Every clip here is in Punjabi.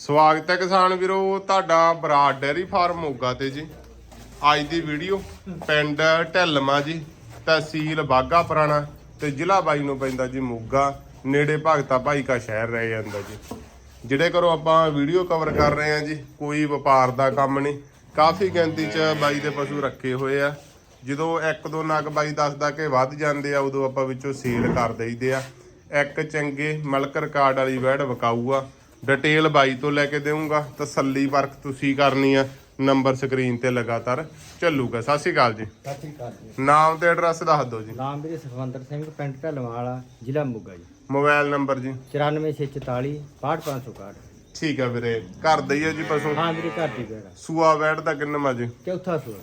ਸਵਾਗਤ ਹੈ ਕਿਸਾਨ ਵੀਰੋ, ਤੁਹਾਡਾ ਬਰਾਡ ਡੈਰੀ ਫਾਰਮ ਮੋਗਾ ਤੇ ਜੀ। ਅੱਜ ਦੀ ਵੀਡੀਓ, ਪਿੰਡ ਢਿੱਲਮਾ ਜੀ, ਤਹਿਸੀਲ ਬਾਗਾ ਪੁਰਾਣਾ ਤੇ ਜ਼ਿਲ੍ਹਾ ਬਾਈ ਨੂੰ ਪੈਂਦਾ ਜੀ ਮੋਗਾ, ਨੇੜੇ ਭਗਤਾ ਭਾਈ ਕਾ ਸ਼ਹਿਰ ਰਹਿ ਜਾਂਦਾ ਜੀ। ਜਿਹੜੇ ਕਰੋ ਆਪਾਂ ਵੀਡੀਓ ਕਵਰ ਕਰ ਰਹੇ ਹਾਂ ਜੀ, ਕੋਈ ਵਪਾਰ ਦਾ ਕੰਮ ਨਹੀਂ। ਕਾਫੀ ਗਿਣਤੀ 'ਚ ਬਾਈ ਦੇ ਪਸ਼ੂ ਰੱਖੇ ਹੋਏ ਆ। ਜਦੋਂ ਇੱਕ ਦੋ ਨਗ ਬਾਈ ਦੱਸਦਾ ਕਿ ਵੱਧ ਜਾਂਦੇ ਆ, ਉਦੋਂ ਆਪਾਂ ਵਿੱਚੋਂ ਸੇਲ ਕਰ ਦਈਦੇ ਆ। ਇੱਕ ਚੰਗੇ ਮਲਕ ਰਿਕਾਰਡ ਵਾਲੀ ਵੈੜ ਵਿਕਾਊ ਆ। ਡਿਟੇਲ ਬਾਈ ਤੋਂ ਲੈ ਕੇ ਦੇਵਾਂਗਾ ਤਸੱਲੀ ਵਰਕ ਤੁਸੀਂ ਕਰਨੀ ਆ। ਨੰਬਰ ਸਕਰੀਨ ਤੇ ਲਗਾਤਾਰ ਚੱਲੂਗਾ। ਸਤਿ ਸ਼੍ਰੀ ਅਕਾਲ ਜੀ। ਸਤਿ ਸ਼੍ਰੀ ਅਕਾਲ ਜੀ। ਨਾਮ ਤੇ ਐਡਰੈਸ ਦੱਸ ਦਿਓ ਜੀ। ਨਾਮ ਵੀਰੇ ਸੁਖਵੰਦਰ ਸਿੰਘ ਪਿੰਡ ਢਲਵਾਲਾ ਜ਼ਿਲ੍ਹਾ ਮੋਗਾ ਜੀ। ਮੋਬਾਈਲ ਨੰਬਰ ਜੀ। 94644 65561 ਠੀਕ ਆ ਵੀਰੇ। ਘਰ ਦਾ ਹੀ ਆ ਜੀ ਪਸ਼ੂ? ਹਾਂ ਵੀਰੇ ਘਰ ਦੀ ਬੇੜਾ ਸੂਆ ਵੈੜ ਦਾ ਕਿੰਨਾ ਮਾ ਜੀ? ਚੌਥਾ ਸੂਆ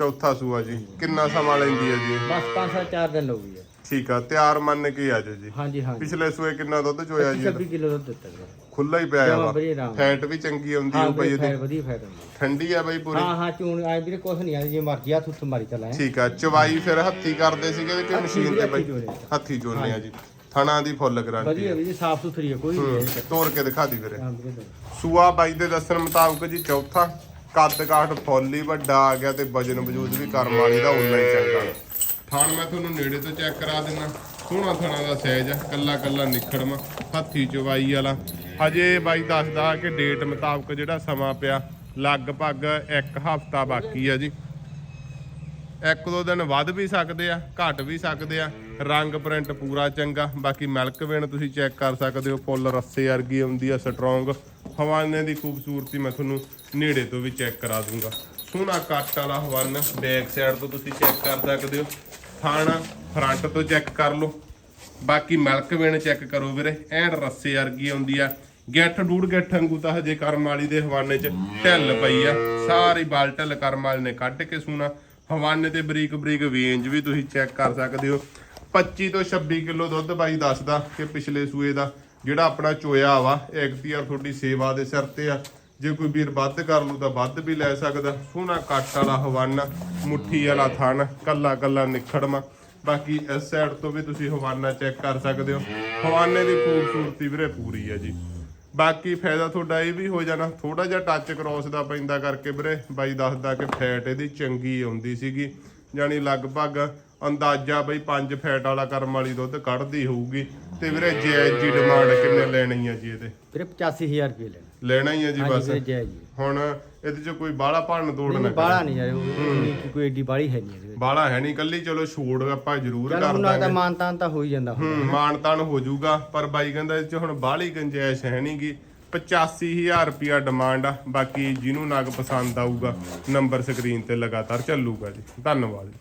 ਚੌਥਾ ਸੂਆ ਜੀ। ਕਿੰਨਾ ਸਮਾਂ ਲੈਂਦੀ ਹੈ ਜੀ? ਇਹ? ਬਸ ਪੰਜ ਸੱਤ ਚਾਰ ਦਿਨ ਹੋ ਗਈ ਹੈ। ਠੀਕ ਆ ਤਿਆਰ ਮੰਨ ਕੇ ਆ ਜਾਓ ਜੀ। ਹਾਂਜੀ ਹਾਂਜੀ। ਪਿਛਲੇ ਸੂਏ ਕਿੰਨਾ ਦੁੱਧ ਚੋਇਆ ਜੀ? 26 ਕਿਲੋ ਦੁੱਧ ਦਿੱਤਾ ਵੀਰੇ ਖੁੱਲਾ ਹੀ ਪਿਆ ਜਮਾਂ ਵਾ। ਵਧੀਆ ਆਰਾਮ। ਫੈਟ ਵੀ ਚੰਗੀ ਆਉਂਦੀ ਹਾਂ ਵੀਰੇ ਇਹਦੀ। ਫੈਰ ਵਧੀਆ ਫੈਰ ਹੁੰਦੀ ਠੰਡੀ ਆ ਬਈ ਪੂਰੀ। ਹਾਂ ਹਾਂ ਚੂਣ ਆਏ ਵੀਰੇ ਕੁਛ ਨਹੀਂ ਆ ਜੇ ਮਰਜ਼ੀ ਹੱਥ ਉੱਥੇ ਮਾਰੀ ਚਲਾਏ ਠੀਕ ਆ ਚਵਾਈ ਫਿਰ ਹੱਥੀ ਕਰਦੇ ਸੀਗੇ ਕਿ ਹੱਥੀਂ ਮਸ਼ੀਨ ਤੇ ਬਈ? ਹੱਥੀਂ ਚੋਣੇ ਆ। ਹੱਥੀ ਆ ਜੀ। ਥਣਾ ਦੀ ਫੁੱਲ ਗਰੰਟੀ ਵਧੀਆ ਵੀਰੇ ਸਾਫ਼ ਸੁਥਰੀ ਹੈ ਕੋਈ ਨਹੀਂ। ਤੋੜ ਕੇ ਦਿਖਾ ਦੀ ਵੀਰੇ। ਸੂਆ ਬਾਈ ਦੇ ਦੱਸਣ ਮੁਤਾਬਕ ਜੀ ਚੌਥਾ। ਕੱਦ ਕਾਠ ਫੁੱਲ ਹੀ ਵੱਡਾ ਆ ਗਿਆ ਤੇ ਵਜਨ ਵਜੂਦ ਵੀ ਕਰਮ ਵਾਲੀ ਦਾ ਉਨਾ ਹੀ ਚੰਗਾ। ਥਣ ਮੈਂ ਤੁਹਾਨੂੰ ਨੇੜੇ ਤੋਂ ਚੈੱਕ ਕਰਾ ਦਿੰਨਾ। ਸੋਹਣਾ ਥਣਾ ਦਾ ਸਾਈਜ਼ ਆ ਕੱਲਾ ਕੱਲਾ ਨਿਖੜਵਾ ਹੱਥੀ ਚਵਾਈ ਵਾਲਾ। ਹਜੇ ਬਾਈ ਦੱਸਦਾ ਕਿ ਡੇਟ ਮੁਤਾਬਕ ਜਿਹੜਾ ਸਮਾਂ ਪਿਆ, ਲਗਭਗ ਇੱਕ ਹਫ਼ਤਾ ਬਾਕੀ ਆ ਜੀ। ਇੱਕ ਦੋ ਦਿਨ ਵੱਧ ਵੀ ਸਕਦੇ ਆ, ਘਟ ਵੀ ਸਕਦੇ ਆ। ਰੰਗ ਪ੍ਰਿੰਟ ਪੂਰਾ ਚੰਗਾ, ਬਾਕੀ ਮਿਲਕ ਵੇਣ ਤੁਸੀਂ ਚੈੱਕ ਕਰ ਸਕਦੇ ਹੋ, ਫੁੱਲ ਰੱਸੇ ਵਰਗੀ ਆਉਂਦੀ ਆ ਸਟਰੋਂਗ ਹਵਾਨੇ ਦੀ ਖੂਬਸੂਰਤੀ ਮੈਂ ਤੁਹਾਨੂੰ ਨੇੜੇ ਤੋਂ ਵੀ ਚੈੱਕ ਕਰਾ ਦੂੰਗਾ। ਸੋਹਣਾ ਕੱਟ ਵਾਲਾ ਹਵਾਨਾ ਬੈਕ ਸਾਈਡ ਤੋਂ ਤੁਸੀਂ ਚੈੱਕ ਕਰ ਸਕਦੇ ਹੋ। ਥਾਣਾ ਫਰੰਟ ਤੋਂ ਚੈੱਕ ਕਰ ਲਓ। ਬਾਕੀ ਮਿਲਕ ਵੇਣ ਚੈੱਕ ਕਰੋ ਵੀਰੇ, ਐਨ ਰੱਸੇ ਵਰਗੀ ਆਉਂਦੀ ਆ। ਗਿੱਠ ਡੂੜ ਗਿੱਠ ਵਾਂਗੂ ਤਾਂ ਹਜੇ ਕਰਮ ਵਾਲੀ ਦੇ ਹਵਾਨੇ 'ਚ ਢਿੱਲ ਪਈ ਆ। ਸਾਰੀ ਬਾਲ ਢਿੱਲ ਕਰਮ ਵਾਲੀ ਨੇ ਕੱਢ ਕੇ ਸੂਣਾ। ਹਵਾਨੇ ਤੇ ਬਰੀਕ ਬਰੀਕ ਵੇਂਜ ਵੀ ਤੁਸੀਂ ਚੈੱਕ ਕਰ ਸਕਦੇ ਹੋ। 25 ਤੋਂ 26 ਕਿਲੋ ਦੁੱਧ ਬਾਈ ਦੱਸਦਾ ਕਿ ਪਿਛਲੇ ਸੂਏ ਦਾ ਜਿਹੜਾ ਆਪਣਾ ਚੋਇਆ ਵਾ, ਇਹ ਐਕਟੀਆਰ ਤੁਹਾਡੀ ਸੇਵਾ ਦੇ ਸਿਰ ਤੇ ਆ। ਜੇ ਕੋਈ ਵੀਰ ਵੱਧ ਕਰ ਲੂ ਤਾਂ ਵੱਧ ਵੀ ਲੈ ਸਕਦਾ। ਸੋਹਣਾ ਕੱਟ ਵਾਲਾ ਹਵਾਨਾ, ਮੁੱਠੀ ਵਾਲਾ ਥਣ, ਕੱਲਾ ਕੱਲਾ ਨਿਖੜਮਾ ਬਾਕੀ ਇਸ ਸਾਈਡ ਤੋਂ ਵੀ ਤੁਸੀਂ ਹਵਾਨਾ ਚੈੱਕ ਕਰ ਸਕਦੇ ਹੋ। ਹਵਾਨੇ ਦੀ ਖੂਬਸੂਰਤੀ ਵੀਰੇ ਪੂਰੀ ਹੈ ਜੀ। ਬਾਕੀ ਫਾਇਦਾ ਤੁਹਾਡਾ ਇਹ ਵੀ ਹੋ ਜਾਣਾ ਥੋੜਾ ਜਿਹਾ ਟੱਚ ਕ੍ਰੋਸ ਦਾ ਪੈਂਦਾ ਕਰਕੇ ਵੀਰੇ। ਬਾਈ ਦੱਸਦਾ ਕਿ ਫੈਟ ਇਹਦੀ ਚੰਗੀ ਆਉਂਦੀ ਸੀਗੀ। ਜਾਨੀ ਲਗਭਗ ਅੰਦਾਜ਼ਾ ਬਈ 5 ਫੈਟ ਵਾਲਾ ਕਰਮ ਵਾਲੀ ਦੁੱਧ ਕੱਢਦੀ ਹੋਊਗੀ। ਤੇ ਵੀਰੇ ਜਾਇਜ਼ ਜੀ ਡਿਮਾਂਡ ਕਿੰਨੇ ਲੈਣੀ ਆ ਜੀ ਇਹਦੇ? ਵੀਰੇ 85000 ਰੁਪਏ ਲੈਣਾ। ਲੈਣਾ ਹੀ ਆ ਜੀ ਬਸ। ਵੀਰੇ ਜੀ ਹੁਣ ਇਹਦੇ ਚ ਕੋਈ ਬਾਹਲਾ ਭੰਨ ਤੋੜ ਨਾ ਬਾਹਲਾ ਨਹੀਂ ਯਾਰ ਉਹ ਕੋਈ ਏਡੀ ਬਾਹਲੀ ਹੈ ਨਹੀਂ ਇਹਦੇ ਵਿੱਚ। ਬਾਹਲਾ ਹੈ ਨਹੀਂ ਕੱਲੀ ਚਲੋ ਛੋੜ ਆਪਾਂ ਜ਼ਰੂਰ ਚਲ ਕਰ ਉਹਨਾਂ ਦਾ ਦਾਂਗੇ। ਮਾਨਤਾਨ ਤਾਂ ਹੋ ਹੀ ਜਾਂਦਾ ਹੁਣ। ਹੂੰ ਮਾਣ ਤਾਣ ਹੋ ਜਾਊਗਾ ਪਰ ਬਾਈ ਕਹਿੰਦਾ ਇਹ ਚ ਹੁਣ ਬਾਹਲੀ ਗੰਜਾਇਸ਼ ਹੈ ਨਹੀਂਗੀ 85000 ਰੁਪਿਆ ਡਿਮਾਂਡ ਆ ਬਾਕੀ ਜਿਹਨੂੰ ਨਗ ਪਸੰਦ ਆਊਗਾ ਨੰਬਰ ਸਕਰੀਨ ਤੇ ਲਗਾਤਾਰ ਚੱਲੂਗਾ ਜੀ। ਧੰਨਵਾਦ ਜੀ।